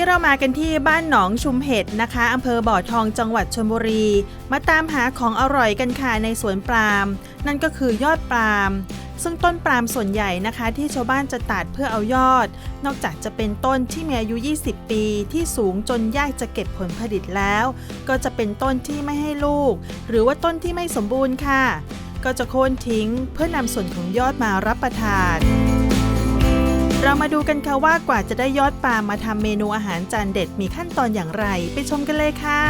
นี้เรามากันที่บ้านหนองชุมเห็ดนะคะอำเภอบ่อทองจังหวัดชลบุรี มาตามหาของอร่อยกันค่ะในสวนปาล์มนั่นก็คือยอดปาล์มซึ่งต้นปาล์มส่วนใหญ่นะคะที่ชาวบ้านจะตัดเพื่อเอายอด นอกจากจะเป็นต้นที่มีอายุ 20 ปีที่สูงจนยากจะเก็บผลผลิตแล้ว ก็จะเป็นต้นที่ไม่ให้ลูก หรือว่าต้นที่ไม่สมบูรณ์ค่ะ ก็จะโค่นทิ้งเพื่อนำส่วนของยอดมารับประทาน เรามาดูกันค่ะว่ากว่าจะได้ยอดปาล์มมาทำเมนูอาหารจานเด็ดมีขั้นตอนอย่างไร ไปชมกันเลยค่ะ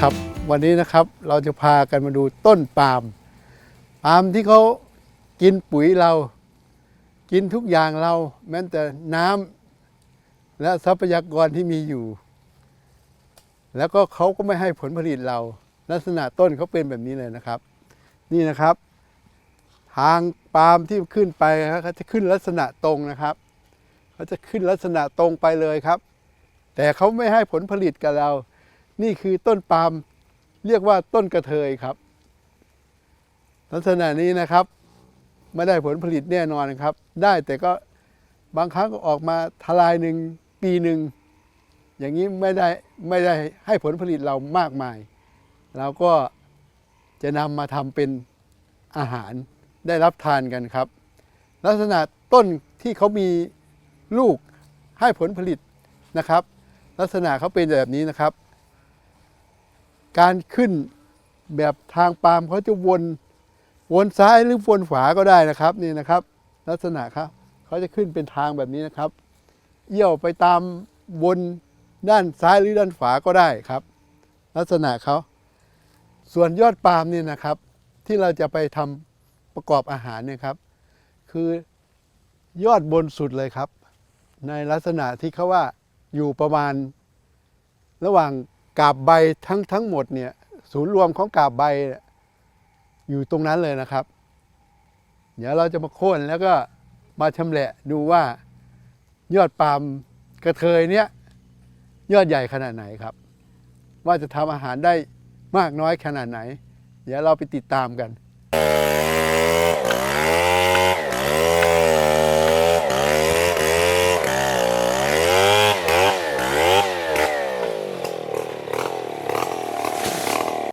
ครับวันนี้นะครับเราจะพากันมาดูต้นปาล์มปาล์มที่เขากินปุ๋ยเรา กินทุกอย่างเรา แม้แต่น้ำและทรัพยากรที่มีอยู่ แล้วก็เขาก็ไม่ให้ผลผลิตเรา ลักษณะต้นเขาเป็นแบบนี้เลยนะครับ นี่นะครับ ทางปาล์มที่ขึ้นไปครับเขาจะขึ้นลักษณะตรงนะครับเขาจะขึ้นลักษณะตรงไปเลยครับ แต่เขาไม่ให้ผลผลิตกับเรา นี่คือต้นปาล์มเรียกว่าต้นกระเทยครับ ลักษณะนี้นะครับ ไม่ได้ผลผลิตแน่นอนครับ ได้แต่ก็บางครั้งก็ออกมาทลายหนึ่งปีหนึ่งอย่างนี้ไม่ได้ไม่ได้ให้ผลผลิตเรามากมาย เราก็จะนำมาทำเป็นอาหาร ได้รับทานกันครับ ลักษณะต้นที่เขามีลูกให้ผลผลิตนะครับ ลักษณะเขาเป็นแบบนี้นะครับ การขึ้นแบบทางปาล์มเขาจะวนวนซ้ายหรือวนขวาก็ได้นะครับนี่นะครับ ลักษณะครับเขาจะขึ้นเป็นทางแบบนี้นะครับเอี่ยวไปตามวนด้านซ้ายหรือด้านขวาก็ได้ครับ ลักษณะเขาส่วนยอดปาล์มนี่นะครับ ที่เราจะไปทำ ประกอบอาหารเนี่ยครับ คือยอดบนสุดเลยครับ ในลักษณะที่เขาว่าอยู่ประมาณ ระหว่างกาบใบทั้งทั้งหมดเนี่ยศูนย์รวมของกาบใบอยู่ตรงนั้นเลยนะครับ เดี๋ยวเราจะมาโค่นแล้วก็มาชำแหละดูว่ายอดปาล์มกระเทยเนี่ยยอดใหญ่ขนาดไหนครับ ว่าจะทำอาหารได้มากน้อยขนาดไหน เดี๋ยวเราไปติดตามกัน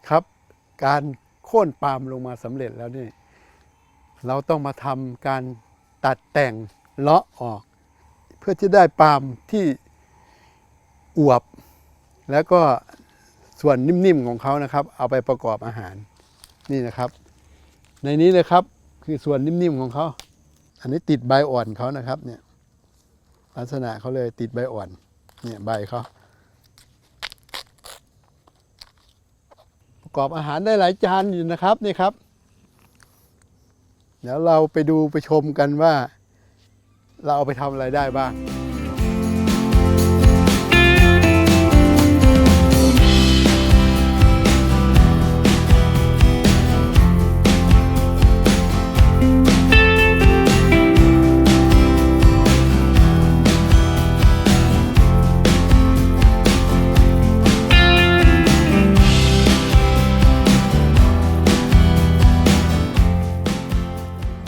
ครับ การโค่นปาล์มลงมาสำเร็จแล้วนี่เราต้องมาทำการตัดแต่งเลาะออก เพื่อจะได้ปาล์มที่อวบ แล้วก็ส่วนนิ่มๆของเขานะครับ เอาไปประกอบอาหารนี่นะครับ ในนี้เลยครับคือส่วนนิ่มๆของเขา อันนี้ติดใบอ่อนเขานะครับเนี่ยลักษณะเขาเลยติดใบอ่อนเนี่ยใบเขา ประกอบอาหารได้หลายจานอยู่นะครับนี่ครับ เดี๋ยวเราไปดูไปชมกันว่า เราเอาไปทำอะไรได้บ้าง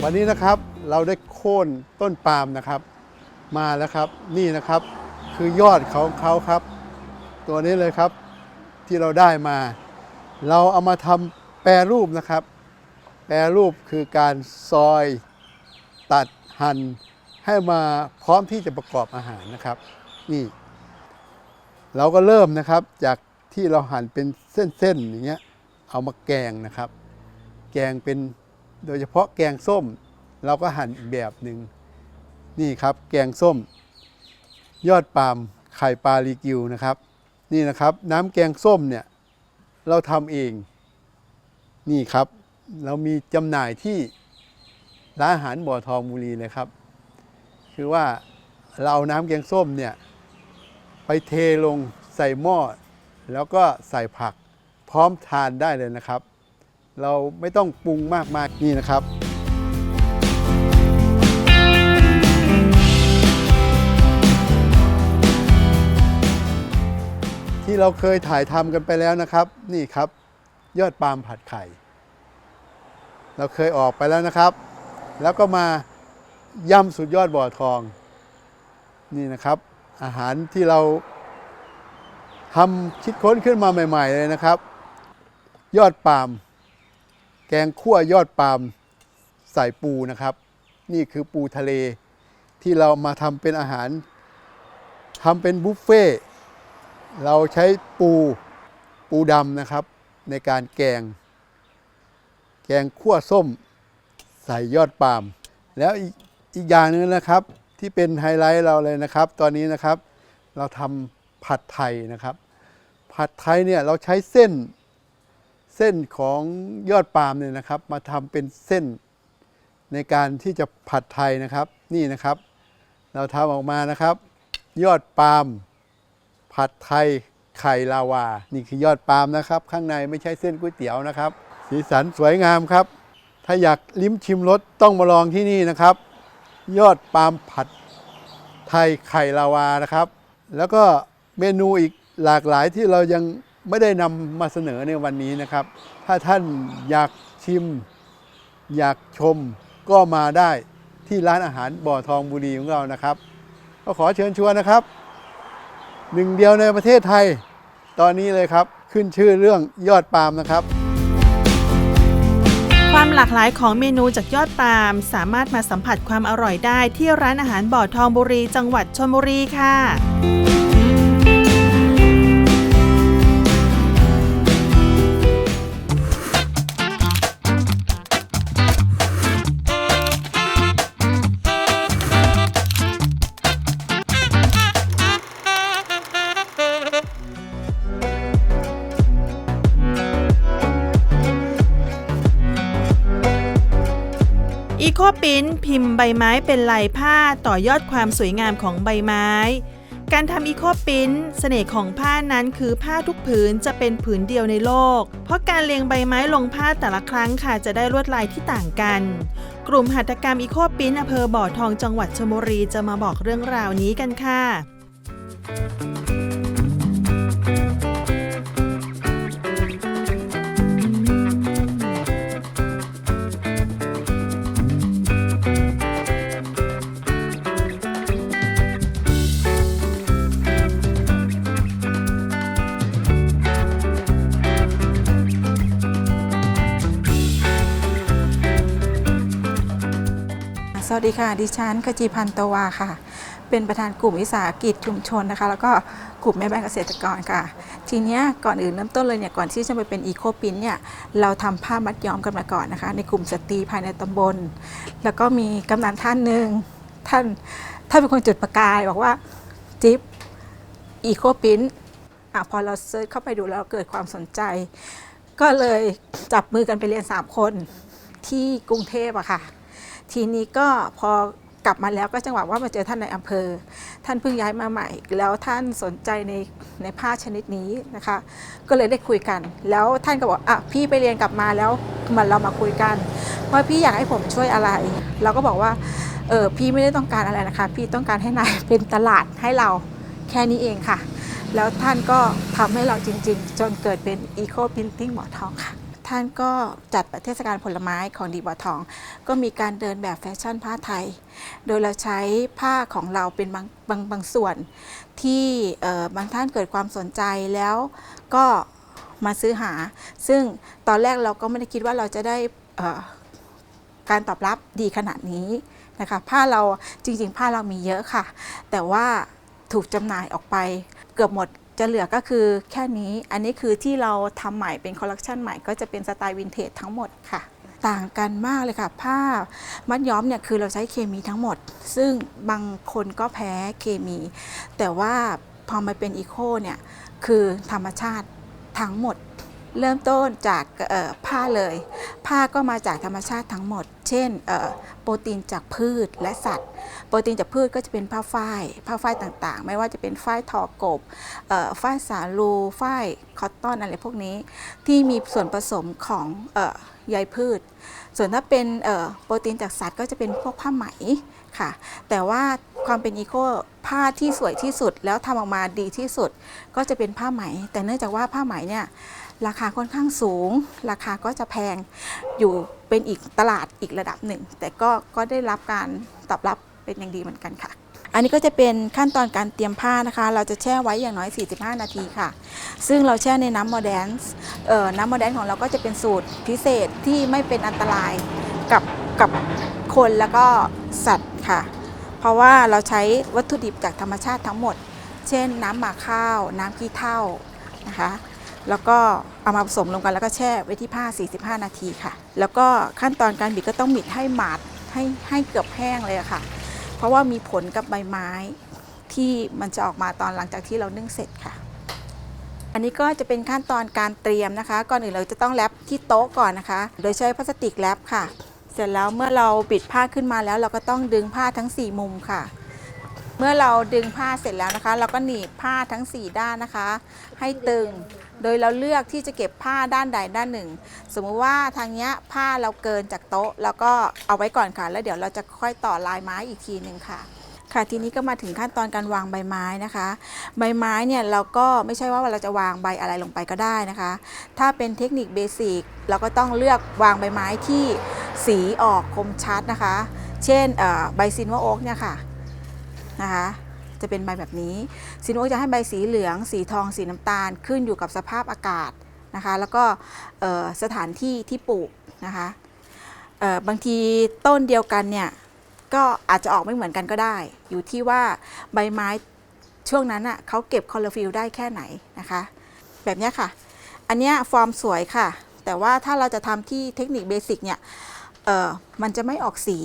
วันนี้นะครับเราได้โค่นต้นปาล์มนะครับ มาแล้วครับนี่นะครับคือยอดของเขาครับ ตัวนี้เลยครับที่เราได้มา เราเอามาทำแปรรูปนะครับ แปรรูปคือการซอยตัดหั่นให้มาพร้อมที่จะประกอบอาหารนะครับ นี่ เราก็เริ่มนะครับจากที่เราหั่นเป็นเส้นๆอย่างเงี้ยเอามาแกงนะครับ แกงเป็น โดยเฉพาะแกงส้มเราก็หั่นอีกแบบหนึ่งนี่ครับ แกงส้ม ยอดปาล์มไข่ปลาลีกิวนะครับ นี่นะครับ น้ำแกงส้มเนี่ยเราทำเอง นี่ครับ เรามีจำหน่ายที่ร้านอาหารบ่อทองบุรีเลยครับ คือว่าเราเอาน้ำแกงส้มเนี่ยไปเทลงใส่หม้อแล้วก็ใส่ผักพร้อมทานได้เลยนะครับ เราไม่ต้องปรุงมากมากนี่นะครับที่เราเคยถ่ายทำกันไปแล้วนะครับ นี่ครับ ยอดปาล์มผัดไข่ เราเคยออกไปแล้วนะครับ แล้วก็มาย่ำสุดยอดบ่อทอง นี่นะครับ อาหารที่เราทำคิดค้นขึ้นมาใหม่ ๆ เลยนะครับ ยอดปาล์ม แกงคั่วยอดปาล์มใส่ปูนะครับ นี่คือปูทะเลที่เรามาทำเป็นอาหารทำเป็นบุฟเฟ่เราใช้ปูปูดำนะครับ ในการแกง แกงคั่วส้มใส่ยอดปาล์มแล้วอีกอีกอย่างนึงนะครับ ที่เป็นไฮไลท์เราเลยนะครับ ตอนนี้นะครับ เราทำผัดไทยนะครับ ผัดไทยเนี่ยเราใช้เส้น เส้นของยอดปาล์มเนี่ยนะครับ มาทำเป็นเส้นในการที่จะผัดไทยนะครับ นี่นะครับ เราทำออกมานะครับ ยอดปาล์มผัดไทยไข่ลาวา นี่คือยอดปาล์มนะครับ ข้างในไม่ใช่เส้นก๋วยเตี๋ยวนะครับ สีสันสวยงามครับ ถ้าอยากลิ้มชิมรสต้องมาลองที่นี่นะครับ ยอดปาล์มผัดไทยไข่ลาวานะครับ แล้วก็เมนูอีกหลากหลายที่เรายัง ไม่ได้นำมาเสนอในวันนี้นะครับ ถ้าท่านอยากชิม อยากชมก็มาได้ที่ร้านอาหารบ่อทองบุรีของเรานะครับ ก็ขอเชิญชวนนะครับหนึ่งเดียวในประเทศไทย ตอนนี้เลยครับขึ้นชื่อเรื่องยอดปาล์มนะครับ ความหลากหลายของเมนูจากยอดปาล์มสามารถมาสัมผัสความอร่อยได้ที่ร้านอาหารบ่อทองบุรีจังหวัดชลบุรีค่ะ ปิ้นพิมพ์ใบไม้เป็นลายผ้าต่อยอดความสวยงามของใบไม้ การทำอีโคปิ้นเสน่ห์ของผ้านั้นคือผ้าทุกผืนจะเป็นผืนเดียวในโลก เพราะการเรียงใบไม้ลงผ้าแต่ละครั้งค่ะจะได้ลวดลายที่ต่างกัน กลุ่มหัตถกรรมอีโคปิ้นอำเภอบ่อทองจังหวัดชลบุรีจะมาบอกเรื่องราวนี้กันค่ะ สวัสดีค่ะ ดิฉันขจีพันตวาค่ะ เป็นประธานกลุ่มวิสาหกิจชุมชนนะคะ แล้วก็กลุ่มแม่บ้านเกษตรกรค่ะ ทีเนี้ยก่อนอื่นเริ่มต้นเลยเนี่ย ก่อนที่จะไปเป็นอีโคปินเนี่ย เราทำผ้ามัดย้อมกันมาก่อนนะคะ ในกลุ่มสตรีภายในตำบล แล้วก็มีกำนันท่านหนึ่งท่านท่านเป็นคนจุดประกาย บอกว่าจิ๊บอีโคปินอะพอเราเซิร์ชเข้าไปดูแล้วเกิดความสนใจ ก็เลยจับมือกันไปเรียน 3 คนที่กรุงเทพอะค่ะ ทีนี้ก็พอกลับมาแล้วก็จังหวะว่ามาเจอท่านในอำเภอ ท่านเพิ่งย้ายมาใหม่ แล้วท่านสนใจในในผ้าชนิดนี้นะคะ ก็เลยได้คุยกัน แล้วท่านก็บอกอะพี่ไปเรียนกลับมาแล้วมันเรามาคุยกันว่าพี่อยากให้ผมช่วยอะไร เราก็บอกว่าเออพี่ไม่ได้ต้องการอะไรนะคะ พี่ต้องการให้นายเป็นตลาดให้เราแค่นี้เองค่ะ แล้วท่านก็ทำให้เราจริง ๆ จนเกิดเป็น Eco Printing หมอทองค่ะ ท่านก็จัดเทศกาลผลไม้ของดีบ่อทอง ก็มีการเดินแบบแฟชั่นผ้าไทย โดยเราใช้ผ้าของเราเป็นบางบางบางส่วน ที่บางท่านเกิดความสนใจแล้วก็มาซื้อหา ซึ่งตอนแรกเราก็ไม่ได้คิดว่าเราจะได้การตอบรับดีขนาดนี้นะคะผ้าเราจริงๆ ผ้าเรามีเยอะค่ะ แต่ว่าถูกจำหน่ายออกไปเกือบหมด จะเหลือก็คือแค่นี้ อันนี้คือที่เราทำใหม่เป็นคอลเลคชันใหม่ก็จะเป็นสไตล์วินเทจทั้งหมดค่ะต่างกันมากเลยค่ะ ผ้ามัดย้อมเนี่ยคือเราใช้เคมีทั้งหมด ซึ่งบางคนก็แพ้เคมี แต่ว่าพอมาเป็นอีโคเนี่ย คือธรรมชาติทั้งหมด เริ่มต้นจากผ้าเลย ผ้าก็มาจากธรรมชาติทั้งหมด เช่นโปรตีนจากพืชและสัตว์ โปรตีนจากพืชก็จะเป็นผ้าฝ้าย ผ้าฝ้ายต่างๆ ไม่ว่าจะเป็นฝ้ายทอกบฝ้ายสาลูฝ้ายคอตตอนอะไรพวกนี้ ที่มีส่วนผสมของอใยพืช ส่วนถ้าเป็นโปรตีนจากสัตว์ก็จะเป็นพวกผ้าไหม ค่ะ แต่ว่าความเป็นอีโคผ้าที่สวยที่สุดแล้วทำออกมาดีที่สุด ก็จะเป็นผ้าไหม แต่เนื่องจากว่าผ้าไหมเนี่ยราคาค่อนข้างสูง ราคาก็จะแพงอยู่เป็นอีกตลาดอีกระดับหนึ่ง แต่ก็ก็ได้รับการตอบรับเป็นอย่างดีเหมือนกันค่ะ อันนี้ก็จะเป็นขั้นตอนการเตรียมผ้านะคะ เราจะแช่ไว้อย่างน้อย 45 นาทีค่ะ ซึ่งเราแช่ในน้ำโมเดนส์น้ำโมเดนของเราก็จะเป็นสูตรพิเศษที่ไม่เป็นอันตรายกับกับ คนแล้วก็สัตว์ค่ะ เพราะว่าเราใช้วัตถุดิบจากธรรมชาติทั้งหมด เช่น น้ำหมักข้าว น้ำขี้เถ้านะคะ แล้วก็เอามาผสมลงกันแล้วก็แช่ไว้ที่ผ้า 45 นาทีค่ะ แล้วก็ขั้นตอนการบิดก็ต้องบิดให้หมาดให้ให้เกือบแห้งเลยค่ะ เพราะว่ามีผลกับใบไม้ที่มันจะออกมาตอนหลังจากที่เรานึ่งเสร็จค่ะ อันนี้ก็จะเป็นขั้นตอนการเตรียมนะคะ ก่อนอื่นเราจะต้องแรปที่โต๊ะก่อนนะคะ โดยใช้พลาสติกแรปค่ะ เสร็จแล้วเมื่อเราปิดผ้าขึ้นมาแล้ว เราก็ต้องดึงผ้าทั้ง 4 มุมค่ะ เมื่อเราดึงผ้าเสร็จแล้วนะคะ เราก็หนีบผ้าทั้ง 4 ด้านนะคะ ให้ตึงโดยเราเลือกที่จะเก็บผ้าด้านใดด้านหนึ่ง สมมุติว่าทางเนี้ยผ้าเราเกินจากโต๊ะเราก็เอาไว้ก่อนค่ะ แล้วเดี๋ยวเราจะค่อยต่อลายไม้อีกทีหนึ่งค่ะ ค่ะทีนี้ก็มาถึงขั้นตอนการวางใบไม้นะคะ ใบไม้เนี่ยเราก็ไม่ใช่ว่าเราจะวางใบอะไรลงไปก็ได้นะคะ ถ้าเป็นเทคนิคเบสิกเราก็ต้องเลือกวางใบไม้ที่สีออกคมชัดนะคะ เช่นใบซินวาโอ๊กเนี่ยค่ะนะคะจะเป็นใบแบบนี้ซินวาโอ๊กจะให้ใบสีเหลือง สีทอง สีน้ำตาล ขึ้นอยู่กับสภาพอากาศนะคะ แล้วก็สถานที่ที่ปลูกนะคะบางทีต้นเดียวกันเนี่ย ก็อาจจะออกไม่เหมือนกันก็ได้ อยู่ที่ว่าใบไม้ช่วงนั้นอะเขาเก็บคลอโรฟิลได้แค่ไหนนะคะ แบบนี้ค่ะ อันนี้ฟอร์มสวยค่ะ แต่ว่าถ้าเราจะทำที่เทคนิคเบสิกเนี่ยเออมันจะไม่ออกสี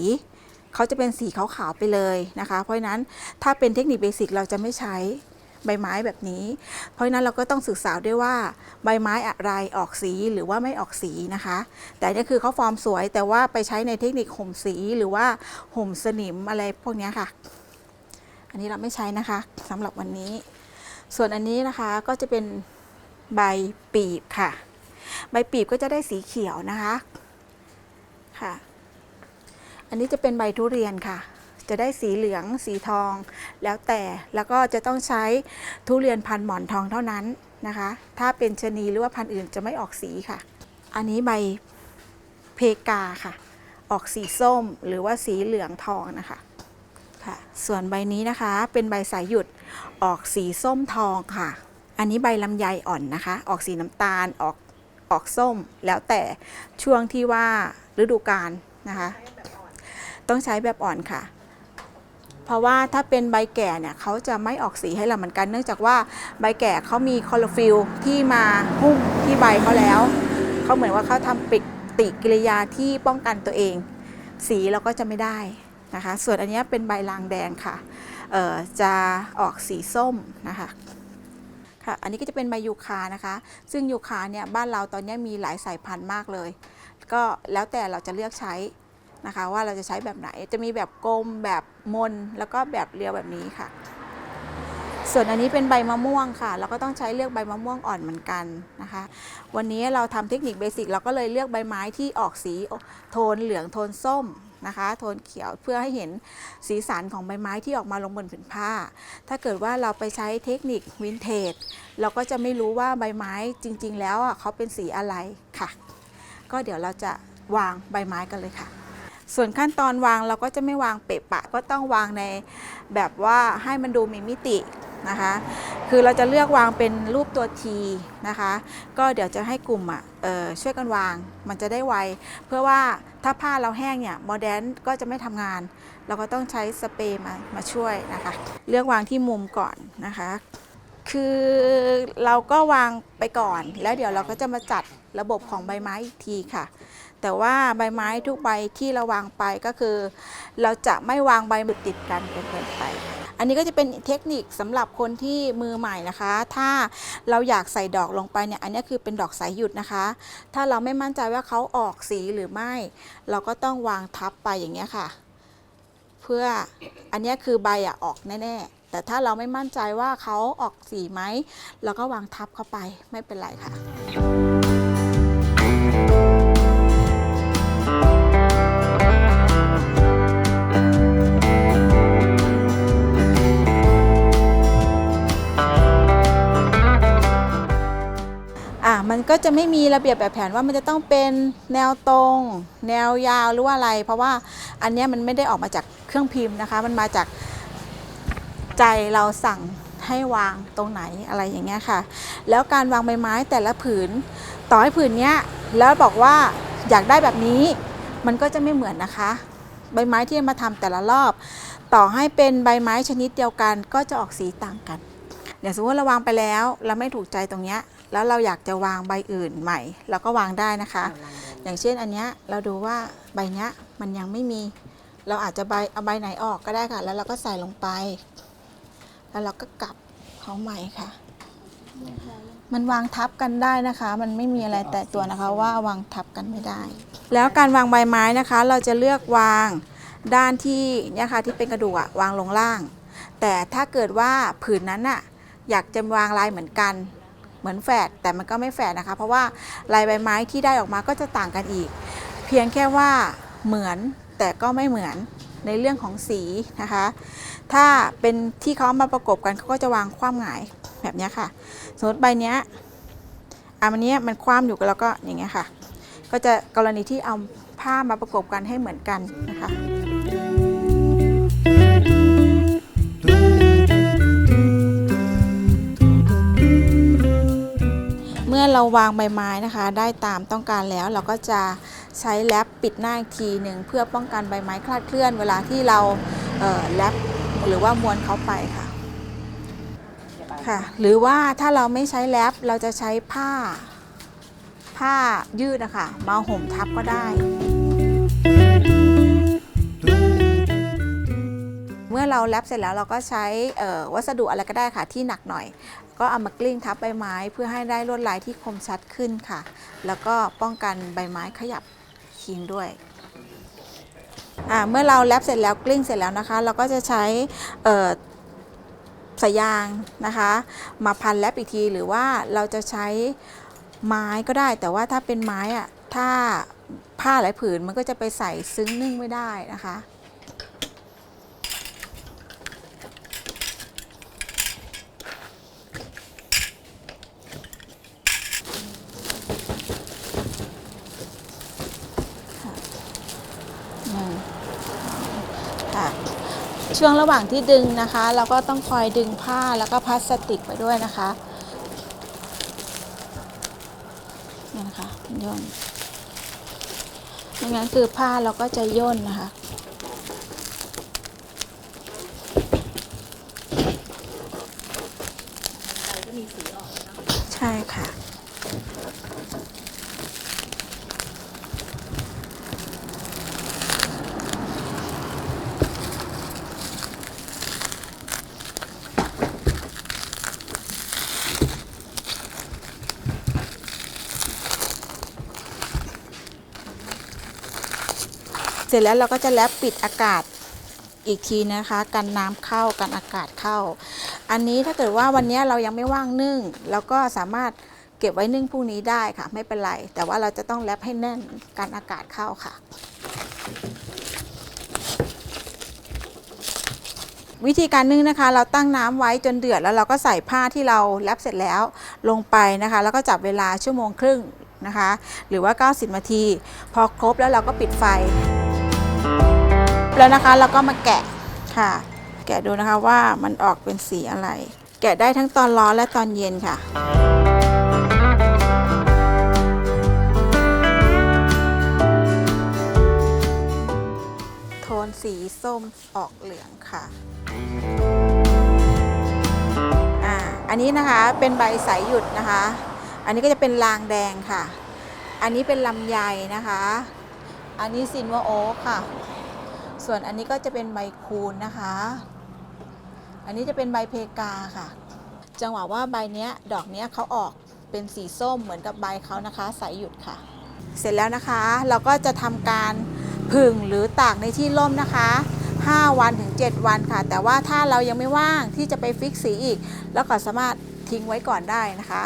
เขาจะเป็นสีขาวๆไปเลยนะคะ เพราะนั้นถ้าเป็นเทคนิคเบสิกเราจะไม่ใช้ ใบไม้แบบนี้ เพราะฉะนั้นเราก็ต้องศึกษาด้วยว่าใบไม้อะไรออกสีหรือว่าไม่ออกสีนะคะ แต่นี่คือเขาฟอร์มสวย แต่ว่าไปใช้ในเทคนิคห่มสีหรือว่าห่มสนิมอะไรพวกนี้ค่ะ อันนี้เราไม่ใช้นะคะสำหรับวันนี้ ส่วนอันนี้นะคะก็จะเป็นใบปีบค่ะ ใบปีบก็จะได้สีเขียวนะคะค่ะ อันนี้จะเป็นใบทุเรียนค่ะ จะได้สีเหลืองสีทอง แล้วแต่แล้วก็จะต้องใช้ทุเรียนพันหมอนทองเท่านั้นนะคะ ถ้าเป็นชะนีหรือว่าพันธุ์อื่นจะไม่ออกสีค่ะ อันนี้ใบเพกาค่ะ ออกสีส้มหรือว่าสีเหลืองทองนะคะค่ะส่วนใบนี้นะคะเป็นใบสายหยุดออกสีส้มทองค่ะ อันนี้ใบลำไยอ่อนนะคะ ออกสีน้ำตาลออกออกส้ม แล้วแต่ช่วงที่ว่าฤดูกาลนะคะ ต้องใช้แบบอ่อนค่ะ เพราะว่าถ้าเป็นใบแก่เนี่ยเขาจะไม่ออกสีให้เราเหมือนกัน เนื่องจากว่าใบแก่เขามีคลอโรฟิลที่มาหุ้มที่ใบเขาแล้วเขาเหมือนว่าเขาทำปิฏิกิริยาที่ป้องกันตัวเอง สีเราก็จะไม่ได้นะคะ ส่วนอันนี้เป็นใบลางแดงค่ะจะออกสีส้มนะคะค่ะอันนี้ก็จะเป็นใบยูคานะคะ ซึ่งยูคาเนี่ยบ้านเราตอนนี้มีหลายสายพันธุ์มากเลย ก็แล้วแต่เราจะเลือกใช้ นะคะ ว่าเราจะใช้แบบไหนจะมีแบบกลมแบบมน แล้วก็แบบเรียวแบบนี้ค่ะ ส่วนอันนี้เป็นใบมะม่วงค่ะ เราก็ต้องใช้เลือกใบมะม่วงอ่อนเหมือนกันนะคะ วันนี้เราทำเทคนิคเบสิกเราก็เลยเลือกใบไม้ที่ออกสีโทนเหลืองโทนส้มนะคะโทนเขียวเพื่อให้เห็นสีสันของใบไม้ที่ออกมาลงบนผืนผ้า ถ้าเกิดว่าเราไปใช้เทคนิควินเทจเราก็จะไม่รู้ว่าใบไม้จริง ๆ แล้วอะเขาเป็นสีอะไรค่ะ ก็เดี๋ยวเราจะวางใบไม้กันเลยค่ะ ส่วนขั้นตอนวางเราก็จะไม่วางเปะปะก็ต้องวางในแบบว่าให้มันดูมีมิตินะคะ คือเราจะเลือกวางเป็นรูปตัว T นะคะ ก็เดี๋ยวจะให้กลุ่มอะออช่วยกันวาง มันจะได้ไว เพื่อว่าถ้าผ้าเราแห้งเนี่ยโมเดนก็จะไม่ทำงาน เราก็ต้องใช้สเปรย์มามาช่วยนะคะ เลือกวางที่มุมก่อนนะคะ คือเราก็วางไปก่อน แล้วเดี๋ยวเราก็จะมาจัดระบบของใบไม้อีกทีค่ะ แต่ว่าใบไม้ทุกใบที่เราวางไปก็คือ เราจะไม่วางใบมือติดกันเกินไป อันนี้ก็จะเป็นเทคนิคสำหรับคนที่มือใหม่นะคะ ถ้าเราอยากใส่ดอกลงไปเนี่ยอันนี้คือเป็นดอกสายหยุดนะคะ ถ้าเราไม่มั่นใจว่าเขาออกสีหรือไม่ เราก็ต้องวางทับไปอย่างเงี้ยค่ะ เพื่ออันนี้คือใบอะออกแน่ๆแต่ถ้าเราไม่มั่นใจว่าเขาออกสีไหมเราก็วางทับเข้าไปไม่เป็นไรค่ะ จะไม่มีระเบียบแบบแผนว่ามันจะต้องเป็นแนวตรง แนวยาวหรือว่าอะไร เพราะว่าอันนี้มันไม่ได้ออกมาจากเครื่องพิมพ์นะคะ มันมาจากใจเราสั่งให้วางตรงไหนอะไรอย่างเงี้ยค่ะ แล้วการวางใบไม้แต่ละผืน ต่อให้ผืนเนี้ยแล้วบอกว่าอยากได้แบบนี้ มันก็จะไม่เหมือนนะคะ ใบไม้ที่มาทำแต่ละรอบ ต่อให้เป็นใบไม้ชนิดเดียวกัน ก็จะออกสีต่างกัน เดี๋ยวสมมติเราวางไปแล้วเราไม่ถูกใจตรงเนี้ย แล้วเราอยากจะวางใบอื่นใหม่ เราก็วางได้นะคะ อย่างเช่นอันเนี้ยเราดูว่าใบเนี้ยมันยังไม่มี เราอาจจะใบเอาใบไหนออกก็ได้ค่ะ แล้วเราก็ใส่ลงไป แล้วเราก็กลับของใหม่ค่ะ มันวางทับกันได้นะคะ มันไม่มีอะไรแต่ตัวนะคะว่าวางทับกันไม่ได้ แล้วการวางใบไม้นะคะ เราจะเลือกวางด้านที่เนี่ยค่ะที่เป็นกระดูกอะวางลงล่าง แต่ถ้าเกิดว่าผืนนั้นอะอยากจะวางลายเหมือนกัน เหมือนแฝดแต่มันก็ไม่แฝดนะคะ เพราะว่าลายใบไม้ที่ได้ออกมาก็จะต่างกันอีก เพียงแค่ว่าเหมือนแต่ก็ไม่เหมือนในเรื่องของสีนะคะ ถ้าเป็นที่เขามาประกบกันเขาก็จะวางคว่ำหงายแบบนี้ค่ะ สมมติใบนี้อันนี้มันคว่ำอยู่แล้วก็อย่างเงี้ยค่ะ ก็จะกรณีที่เอาผ้ามาประกบกันให้เหมือนกันนะคะ อเราวางใบไม้นะคะ ได้ตามต้องการแล้วเราก็จะใช้แรปปิดหน้าอีกทีหนึ่งเพื่อป้องกันใบไม้คลาดเคลื่อน เวลาที่เราเแรปหรือว่าม้วนเขาไปค่ะค่ะ หรือว่าถ้าเราไม่ใช้แรปเราจะใช้ผ้า ผ้ายืดนะคะมาห่มทับก็ได้เมื่อเราแรปเสร็จแล้วเราก็ใช้วัสดุอะไรก็ได้ค่ะที่หนักหน่อย ก็เอามากลิ้งทับใบไม้เพื่อให้ได้ลวดลายที่คมชัดขึ้นค่ะ แล้วก็ป้องกันใบไม้ขยับคิงด้วยเมื่อเราแรปเสร็จแล้วกลิ้งเสร็จแล้วนะคะ เราก็จะใช้สายยางนะคะ มาพันแรปอีกทีหรือว่าเราจะใช้ไม้ก็ได้ แต่ว่าถ้าเป็นไม้อะถ้าผ้าหลายผืนมันก็จะไปใส่ซึ้งนึ่งไม่ได้นะคะ ช่วงระหว่างที่ดึงนะคะ เราก็ต้องคอยดึงผ้าแล้วก็พลาสติกไปด้วยนะคะนี่นะคะย่นไม่งั้นคือผ้าเราก็จะย่นนะคะ ใช่ค่ะ เสร็จแล้วเราก็จะแลบปิดอากาศอีกทีนะคะกันน้ำเข้ากันอากาศเข้า อันนี้ถ้าเกิดว่าวันนี้เรายังไม่ว่างนึ่งเราก็สามารถเก็บไว้นึ่งพรุ่งนี้ได้ค่ะไม่เป็นไร แต่ว่าเราจะต้องแลบให้แน่นกันอากาศเข้าค่ะ วิธีการนึ่งนะคะ เราตั้งน้ำไว้จนเดือดแล้วเราก็ใส่ผ้าที่เราแลบเสร็จแล้วลงไปนะคะ แล้วก็จับเวลาชั่วโมงครึ่งนะคะ หรือว่า 90นาที พอครบแล้วเราก็ปิดไฟ แล้วนะคะเราก็มาแกะค่ะ แกะดูนะคะว่ามันออกเป็นสีอะไร แกะได้ทั้งตอนร้อนและตอนเย็นค่ะโทนสีส้มออกเหลืองค่ะอ่าอันนี้นะคะเป็นใบสายหยุดนะคะ อันนี้ก็จะเป็นลางแดงค่ะ อันนี้เป็นลำไยนะคะ อันนี้ซินวโอค่ะ ส่วนอันนี้ก็จะเป็นใบคูนนะคะ อันนี้จะเป็นใบเพกาค่ะ จังหวะว่าใบเนี้ยดอกเนี้ยเขาออกเป็นสีส้มเหมือนกับใบเขานะคะสายหยุดค่ะ เสร็จแล้วนะคะ เราก็จะทำการผึ่งหรือตากในที่ร่มนะคะ 5 วันถึง 7 วันค่ะ แต่ว่าถ้าเรายังไม่ว่างที่จะไปฟิกสีอีก แล้วก็สามารถทิ้งไว้ก่อนได้นะคะ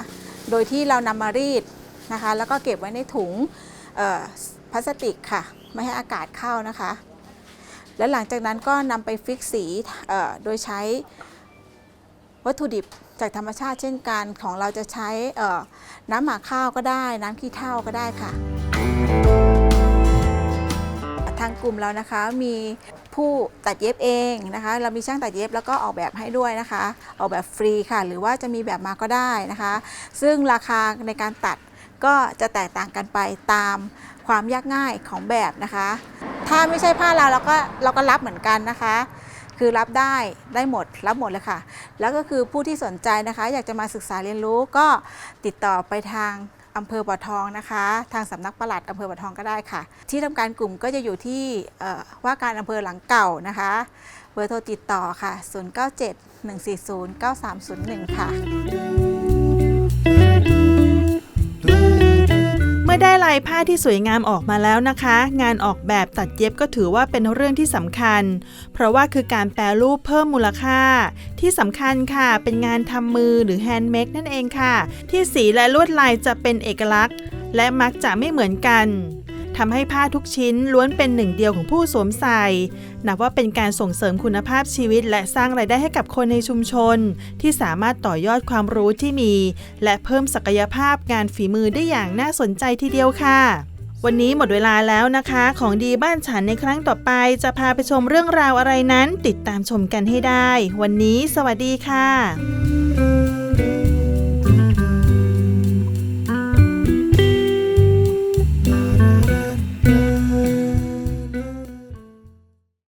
โดยที่เรานำมารีดนะคะ แล้วก็เก็บไว้ในถุงพลาสติกค่ะ ไม่ให้อากาศเข้านะคะ และหลังจากนั้นก็นำไปฟิกสีโดยใช้วัตถุดิบจากธรรมชาติเช่นกันของเราจะใช้น้ำหมักข้าวก็ได้ น้ำขี้เถ้าก็ได้ค่ะ ทางกลุ่มเรานะคะมีผู้ตัดเย็บเองนะคะ เรามีช่างตัดเย็บแล้วก็ออกแบบให้ด้วยนะคะ ออกแบบฟรีค่ะ หรือว่าจะมีแบบมาก็ได้นะคะ ซึ่งราคาในการตัด ก็จะแตกต่างกันไปตามความยากง่ายของแบบนะคะ ถ้าไม่ใช่ผ้าเราเราก็เราก็รับเหมือนกันนะคะ คือรับได้ได้หมดรับหมดเลยค่ะ แล้วก็คือผู้ที่สนใจนะคะ อยากจะมาศึกษาเรียนรู้ก็ติดต่อไปทางอำเภอบ่อทองนะคะ ทางสำนักปลัดอำเภอบ่อทองก็ได้ค่ะ ที่ทำการกลุ่มก็จะอยู่ที่ว่าการอำเภอหลังเก่านะคะเบอร์โทรติดต่อค่ะ 097 140 9301 ค่ะ มื่อได้ลายผ้าที่สวยงามออกมาแล้วนะคะ งานออกแบบตัดเย็บก็ถือว่าเป็นเรื่องที่สำคัญ เพราะว่าคือการแปรรูปเพิ่มมูลค่า ที่สำคัญค่ะ เป็นงานทำมือหรือแฮนด์เมดนั่นเองค่ะ ที่สีและลวดลายจะเป็นเอกลักษณ์ และมักจะไม่เหมือนกัน ทำให้ผ้าทุกชิ้นล้วนเป็นหนึ่งเดียวของผู้สวมใส่ นับว่าเป็นการส่งเสริมคุณภาพชีวิต และสร้างรายได้ให้กับคนในชุมชน ที่สามารถต่อยอดความรู้ที่มี และเพิ่มศักยภาพงานฝีมือได้อย่างน่าสนใจทีเดียวค่ะวันนี้หมดเวลาแล้วนะคะ ของดีบ้านฉันในครั้งต่อไป จะพาไปชมเรื่องราวอะไรนั้น ติดตามชมกันให้ได้ วันนี้สวัสดีค่ะ